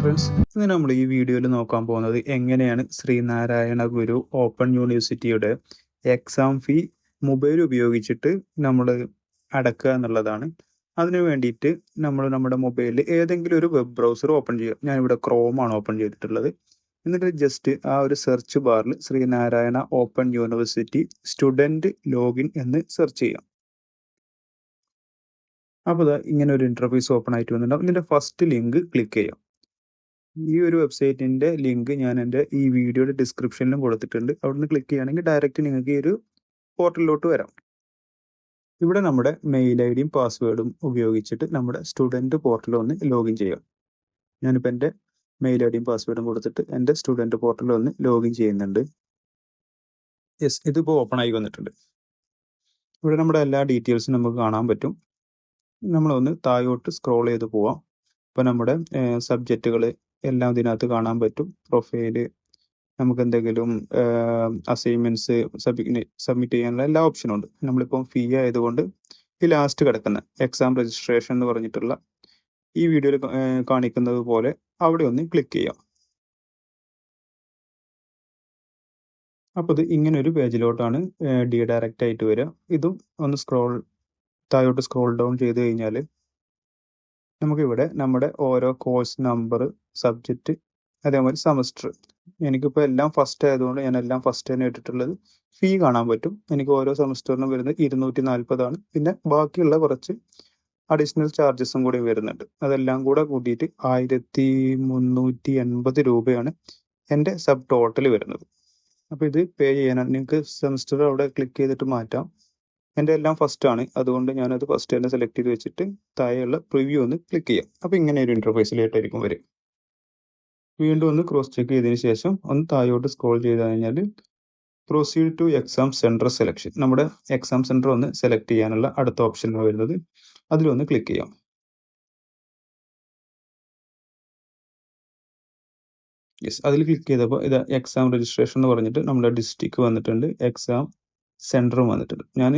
Friends ഇന്ന് നമ്മൾ ഈ വീഡിയോയിൽ നോക്കാൻ പോകുന്നത് എങ്ങനെയാണ് ശ്രീനാരായണ ഗുരു ഓപ്പൺ യൂണിവേഴ്സിറ്റിയുടെ എക്സാം ഫീ മൊബൈൽ ഉപയോഗിച്ചിട്ട് നമ്മൾ അടക്കുക എന്നുള്ളതാണ്. അതിനു വേണ്ടിയിട്ട് നമ്മൾ നമ്മുടെ മൊബൈലിൽ ഏതെങ്കിലും ഒരു വെബ് ബ്രൗസർ ഓപ്പൺ ചെയ്യുക. ഞാനിവിടെ ക്രോമാണ് ഓപ്പൺ ചെയ്തിട്ടുള്ളത്. എന്നിട്ട് ജസ്റ്റ് ആ ഒരു സെർച്ച് ബാറിൽ Sreenarayana open university student login എന്ന് സെർച്ച് ചെയ്യാം. അപ്പോൾ ഇങ്ങനെ ഒരു ഇന്റർഫേസ് ഓപ്പൺ ആയിട്ട് വന്നിട്ടുണ്ടാവും. ഇതിന്റെ ഫസ്റ്റ് ലിങ്ക് ക്ലിക്ക് ചെയ്യാം. ഈ ഒരു വെബ്സൈറ്റിന്റെ ലിങ്ക് ഞാൻ എന്റെ ഈ വീഡിയോയുടെ ഡിസ്ക്രിപ്ഷനിലും കൊടുത്തിട്ടുണ്ട്. അവിടുന്ന് ക്ലിക്ക് ചെയ്യുകയാണെങ്കിൽ ഡയറക്റ്റ് നിങ്ങൾക്ക് ഈ ഒരു പോർട്ടലിലോട്ട് വരാം. ഇവിടെ നമ്മുടെ മെയിൽ ഐ ഡിയും പാസ്വേഡും ഉപയോഗിച്ചിട്ട് നമ്മുടെ സ്റ്റുഡന്റ് പോർട്ടലിൽ ഒന്ന് ലോഗിൻ ചെയ്യാം ഞാനിപ്പോൾ എന്റെ മെയിൽ ഐ ഡിയും പാസ്വേഡും കൊടുത്തിട്ട് എന്റെ സ്റ്റുഡന്റ് പോർട്ടലിൽ ഒന്ന് ലോഗിൻ ചെയ്യുന്നുണ്ട്. യെസ് ഇതിപ്പോൾ ഓപ്പൺ ആയി വന്നിട്ടുണ്ട്. ഇവിടെ നമ്മുടെ എല്ലാ ഡീറ്റെയിൽസും നമുക്ക് കാണാൻ പറ്റും. നമ്മളൊന്ന് താഴോട്ട് സ്ക്രോൾ ചെയ്ത് പോവാം. ഇപ്പോൾ നമ്മുടെ സബ്ജക്റ്റുകൾ എല്ലാം ഇതിനകത്ത് കാണാൻ പറ്റും. പ്രൊഫൈൽ നമുക്ക് എന്തെങ്കിലും അസൈൻമെന്റ്സ് സബ്മിറ്റ് ചെയ്യാനുള്ള എല്ലാ ഓപ്ഷനും ഉണ്ട്. നമ്മളിപ്പം ഫീ ആയതുകൊണ്ട് ഈ ലാസ്റ്റ് കിടക്കുന്ന. എക്സാം രജിസ്ട്രേഷൻ എന്ന് പറഞ്ഞിട്ടുള്ള ഈ വീഡിയോയിൽ കാണിക്കുന്നത് പോലെ അവിടെ ഒന്ന് ക്ലിക്ക് ചെയ്യാം. അപ്പോൾ ഇത് ഇങ്ങനെ ഒരു പേജിലോട്ടാണ് ഡി ഡയറക്റ്റ് ആയിട്ട് വരിക ഇതും ഒന്ന് സ്ക്രോൾ താഴോട്ട് സ്ക്രോൾ ഡൗൺ ചെയ്ത് കഴിഞ്ഞാൽ നമുക്കിവിടെ നമ്മുടെ ഓരോ കോഴ്സ് നമ്പർ സബ്ജക്റ്റ് അതേമാതിരി സെമസ്റ്റർ എനിക്കിപ്പോൾ എല്ലാം ഫസ്റ്റ് ആയതുകൊണ്ട് ഞാൻ എല്ലാം ഫസ്റ്റ് തന്നെ ഇട്ടിട്ടുള്ളത് ഫീ കാണാൻ പറ്റും. എനിക്ക് ഓരോ സെമസ്റ്ററിനും വരുന്നത് ഇരുന്നൂറ്റി നാൽപ്പതാണ് പിന്നെ ബാക്കിയുള്ള കുറച്ച് അഡീഷണൽ ചാർജസും കൂടി വരുന്നുണ്ട്. അതെല്ലാം കൂടെ കൂട്ടിയിട്ട് ആയിരത്തി മുന്നൂറ്റി എൺപത് രൂപയാണ് എന്റെ സബ് ടോട്ടൽ വരുന്നത്. അപ്പോൾ ഇത് പേ ചെയ്യാനാണ്. നിങ്ങൾക്ക് സെമസ്റ്റർ അവിടെ ക്ലിക്ക് ചെയ്തിട്ട് മാറ്റാം. എന്റെ എല്ലാം ഫസ്റ്റ് ആണ്. അതുകൊണ്ട് ഞാനത് ഫസ്റ്റ് തന്നെ സെലക്ട് ചെയ്ത് വെച്ചിട്ട് താഴെയുള്ള പ്രിവ്യൂ ഒന്ന് ക്ലിക്ക് ചെയ്യാം. അപ്പോൾ ഇങ്ങനെ ഒരു ഇന്റർഫേസിലായിട്ടായിരിക്കും വരും വീണ്ടും ഒന്ന് ക്രോസ് ചെക്ക് ചെയ്തതിന് ശേഷം ഒന്ന് താഴോട്ട് സ്ക്രോൾ ചെയ്ത് കഴിഞ്ഞാൽ proceed to exam centre selection നമ്മുടെ എക്സാം സെന്റർ ഒന്ന് സെലക്ട് ചെയ്യാനുള്ള അടുത്ത ഓപ്ഷൻ വരുന്നത്. അതിലൊന്ന് ക്ലിക്ക് ചെയ്യാം. യെസ് അതിൽ ക്ലിക്ക് ചെയ്തപ്പോൾ ഇത് എക്സാം രജിസ്ട്രേഷൻ എന്ന് പറഞ്ഞിട്ട് നമ്മുടെ ഡിസ്ട്രിക്ട് വന്നിട്ടുണ്ട്. എക്സാം സെന്ററും വന്നിട്ടുണ്ട്. ഞാൻ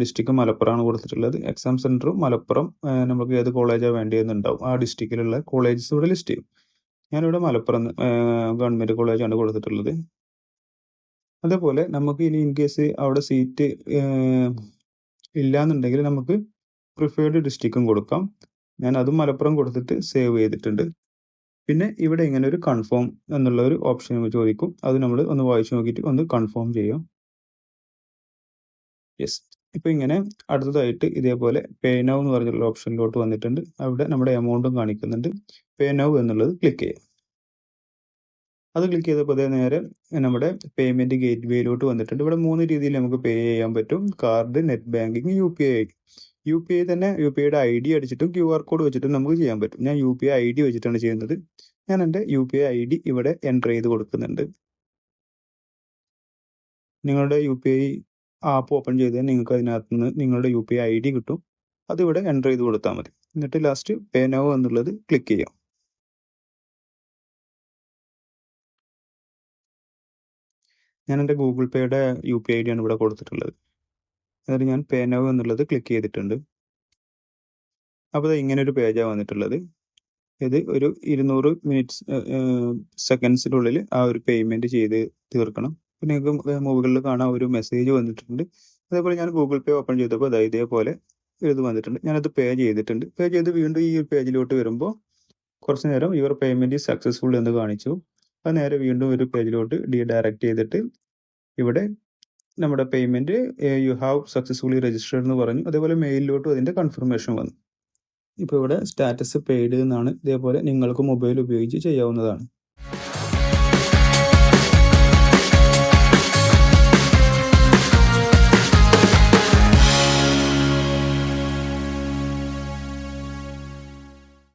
ഡിസ്ട്രിക്ട് മലപ്പുറമാണ് കൊടുത്തിട്ടുള്ളത്. എക്സാം സെന്ററും മലപ്പുറം നമുക്ക് ഏത് കോളേജാണ് വേണ്ടിയെന്നുണ്ടാവും. ആ ഡിസ്ട്രിക്റ്റിലുള്ള കോളേജസ് ഇവിടെ ലിസ്റ്റ് ചെയ്യും. ഞാനിവിടെ മലപ്പുറം ഗവൺമെന്റ് കോളേജാണ് കൊടുത്തിട്ടുള്ളത്. അതേപോലെ നമുക്ക് ഇനി ഇൻ കേസ് അവിടെ സീറ്റ് ഇല്ലാന്നുണ്ടെങ്കിൽ നമുക്ക് പ്രിഫേർഡ് ഡിസ്ട്രിക്റ്റും കൊടുക്കാം. ഞാൻ അതും മലപ്പുറം കൊടുത്തിട്ട് സേവ് ചെയ്തിട്ടുണ്ട്. പിന്നെ ഇവിടെ ഇങ്ങനെ ഒരു കൺഫേം എന്നുള്ള ഒരു ഓപ്ഷൻ ചോദിക്കും. അത് നമ്മൾ ഒന്ന് വായിച്ചു നോക്കിയിട്ട് ഒന്ന് കൺഫേം ചെയ്യാം. യെസ് ഇപ്പം ഇങ്ങനെ അടുത്തതായിട്ട് ഇതേപോലെ പേ നൗ എന്ന് പറഞ്ഞുള്ള ഓപ്ഷനിലോട്ട് വന്നിട്ടുണ്ട്. അവിടെ നമ്മുടെ എമൗണ്ടും കാണിക്കുന്നുണ്ട്. പേ നൗ എന്നുള്ളത് ക്ലിക്ക് ചെയ്യാം. അത് ക്ലിക്ക് ചെയ്തപ്പോൾ അതേ നേരെ നമ്മുടെ പേയ്മെന്റ് ഗേറ്റ് വേയിലോട്ട് വന്നിട്ടുണ്ട്. ഇവിടെ മൂന്ന് രീതിയിൽ നമുക്ക് പേ ചെയ്യാൻ പറ്റും. Card net banking U P I U P I തന്നെ യു പി ഐയുടെ ഐ ഡി അടിച്ചിട്ടും ക്യു ആർ കോഡ് വെച്ചിട്ടും നമുക്ക് ചെയ്യാൻ പറ്റും. ഞാൻ U P I I D വെച്ചിട്ടാണ് ചെയ്യുന്നത്. ഞാൻ എന്റെ U P I I D ഇവിടെ എന്റർ ചെയ്ത് കൊടുക്കുന്നുണ്ട്. നിങ്ങളുടെ U P I app open ചെയ്ത് നിങ്ങൾക്ക് അതിനകത്ത് നിന്ന് നിങ്ങളുടെ യു പി ഐ ഡി കിട്ടും. അതിവിടെ എന്റർ ചെയ്ത് കൊടുത്താൽ മതി. എന്നിട്ട് ലാസ്റ്റ് പേ നൗ എന്നുള്ളത് ക്ലിക്ക് ചെയ്യാം. ഞാൻ എന്റെ ഗൂഗിൾ പേയുടെ യു പി ഐ ഡിയാണ് ഇവിടെ കൊടുത്തിട്ടുള്ളത്. എന്നിട്ട് ഞാൻ പേ നൗ എന്നുള്ളത് ക്ലിക്ക് ചെയ്തിട്ടുണ്ട്. അപ്പോൾ ഇങ്ങനെ ഒരു പേജാണ് വന്നിട്ടുള്ളത്. ഇത് ഒരു ഇരുന്നൂറ് മിനിറ്റ്സ് സെക്കൻഡ്സിനുള്ളിൽ ആ ഒരു പേയ്മെന്റ് ചെയ്ത് തീർക്കണം. പിന്നെ നിങ്ങൾക്ക് മുകളിൽ കാണാൻ ഒരു മെസ്സേജ് വന്നിട്ടുണ്ട്. അതേപോലെ ഞാൻ ഗൂഗിൾ പേ ഓപ്പൺ ചെയ്തപ്പോൾ അത് ഇതേപോലെ ഇത് വന്നിട്ടുണ്ട്. ഞാനത് പേ ചെയ്തിട്ടുണ്ട്. പേ ചെയ്ത് വീണ്ടും ഈ പേജിലോട്ട് വരുമ്പോൾ കുറച്ച് നേരം യുവർ പേയ്മെന്റ് സക്സസ്ഫുൾ എന്ന് കാണിച്ചു. അത് നേരെ വീണ്ടും ഒരു പേജിലോട്ട് ഡി ഡയറക്റ്റ് ചെയ്തിട്ട് ഇവിടെ നമ്മുടെ payment you have successfully registered എന്ന് പറഞ്ഞു. അതേപോലെ മെയിലിലോട്ട് അതിന്റെ കൺഫർമേഷൻ വന്നു. ഇപ്പോൾ ഇവിടെ സ്റ്റാറ്റസ് പെയ്ഡ് എന്നാണ്. ഇതേപോലെ നിങ്ങൾക്ക് മൊബൈൽ ഉപയോഗിച്ച് ചെയ്യാവുന്നതാണ്.